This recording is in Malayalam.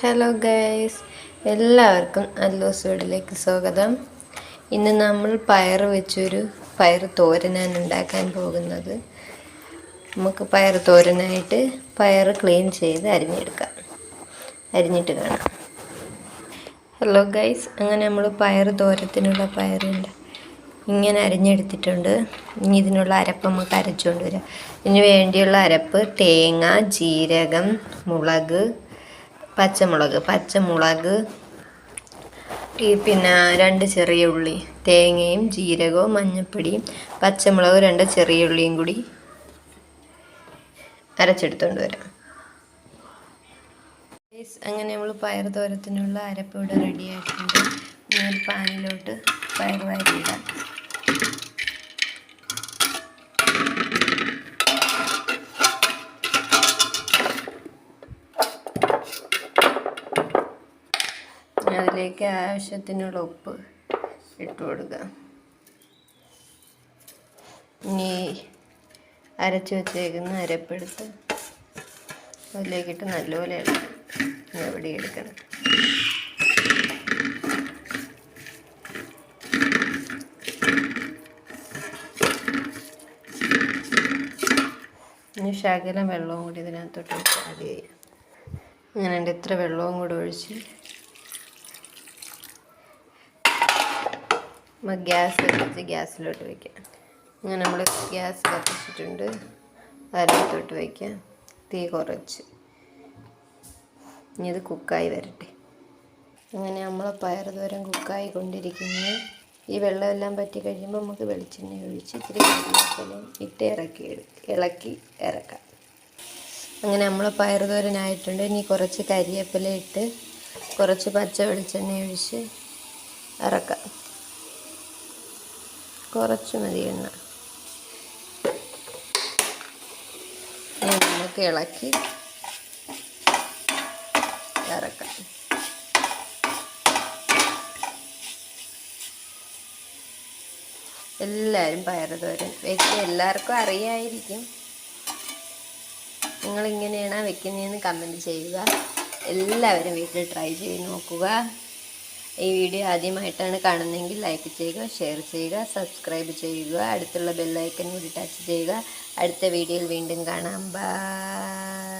ഹലോ ഗൈസ് എല്ലാവർക്കും അല്ലൂസ് വീടിലേക്ക് സ്വാഗതം. ഇന്ന് നമ്മൾ പയർ വെച്ചൊരു പയർ തോരനാണ് ഉണ്ടാക്കാൻ പോകുന്നത്. നമുക്ക് പയർ തോരനായിട്ട് പയർ ക്ലീൻ ചെയ്ത് അരിഞ്ഞെടുക്കാം. അരിഞ്ഞിട്ട് കാണാം. ഹലോ ഗൈസ് അങ്ങനെ നമ്മൾ പയർ തോരത്തിനുള്ള പയറുണ്ട് ഇങ്ങനെ അരിഞ്ഞെടുത്തിട്ടുണ്ട്. ഇനി ഇതിനുള്ള അരപ്പ് നമുക്ക് അരച്ചുകൊണ്ട് വരാം. ഇതിന് വേണ്ടിയുള്ള അരപ്പ് തേങ്ങ ജീരകം മുളക് പച്ചമുളക് പച്ചമുളക് ഈ പിന്നെ രണ്ട് ചെറിയ ഉള്ളി തേങ്ങയും ജീരകവും മഞ്ഞപ്പൊടിയും പച്ചമുളക് രണ്ട് ചെറിയ ഉള്ളിയും കൂടി അരച്ചെടുത്തുകൊണ്ട് വരാം. അങ്ങനെ നമ്മൾ പയർ തോരത്തിനുള്ള അരപ്പ് ഇവിടെ റെഡി ആയിട്ടുണ്ട്. ഇനി ഒരു പാനിലോട്ട് പയർ വാരിയിടാം അതിലേക്ക് ആവശ്യത്തിനുള്ള ഉപ്പ് ഇട്ട് കൊടുക്കുക. ഇനി അരച്ച് വെച്ചേക്കുന്ന അരപ്പെടുത്ത് അതിലേക്കിട്ട് നല്ലപോലെ എവിടെ എടുക്കണം. ഇനി ശകലം വെള്ളവും കൂടി ഇതിനകത്തോട്ട് ആഡ് ചെയ്യാം അങ്ങനെ ഇത്ര വെള്ളവും കൂടി ഒഴിച്ച് ഗ്യാസ് കത്തിച്ച് ഗ്യാസിലോട്ട് വയ്ക്കാം അങ്ങനെ നമ്മൾ ഗ്യാസ് കത്തിച്ചിട്ടുണ്ട്. അതിനകത്തോട്ട് വയ്ക്കാം തീ കുറച്ച്. ഇനി ഇത് കുക്കായി വരട്ടെ. അങ്ങനെ നമ്മൾ പയർ തോരൻ കുക്കായി കൊണ്ടിരിക്കുന്നു. ഈ വെള്ളമെല്ലാം പറ്റി കഴിയുമ്പോൾ നമുക്ക് വെളിച്ചെണ്ണ ഒഴിച്ച് ഇത്തിരി കറിവേപ്പിലയും ഇട്ട് ഇറക്കി ഇളക്കി ഇറക്കാം. അങ്ങനെ നമ്മൾ പയർ തോരനായിട്ടുണ്ട് ഇനി കുറച്ച് കരിവേപ്പില ഇട്ട് കുറച്ച് പച്ച വെളിച്ചെണ്ണ ഒഴിച്ച് ഇറക്കാം. കുറച്ച് മതി എണ്ണ. നമുക്ക് ഇളക്കി ഇറക്കാം എല്ലാവരും പയറുതോരൻ. വെച്ച് എല്ലാവർക്കും അറിയായിരിക്കും. നിങ്ങളിങ്ങനെയാണ് വെക്കുന്നതെന്ന് കമന്റ് ചെയ്യുക. എല്ലാവരും വീട്ടിൽ ട്രൈ ചെയ്ത് നോക്കുക. ഈ വീഡിയോ ആദ്യമായിട്ടാണ് കാണുന്നതെങ്കിൽ ലൈക്ക് ചെയ്യുക ഷെയർ ചെയ്യുക സബ്സ്ക്രൈബ് ചെയ്യുക അടുത്തുള്ള ബെല്ലൈക്കൻ കൂടി ടച്ച് ചെയ്യുക. അടുത്ത വീഡിയോയിൽ വീണ്ടും കാണാം. ബൈ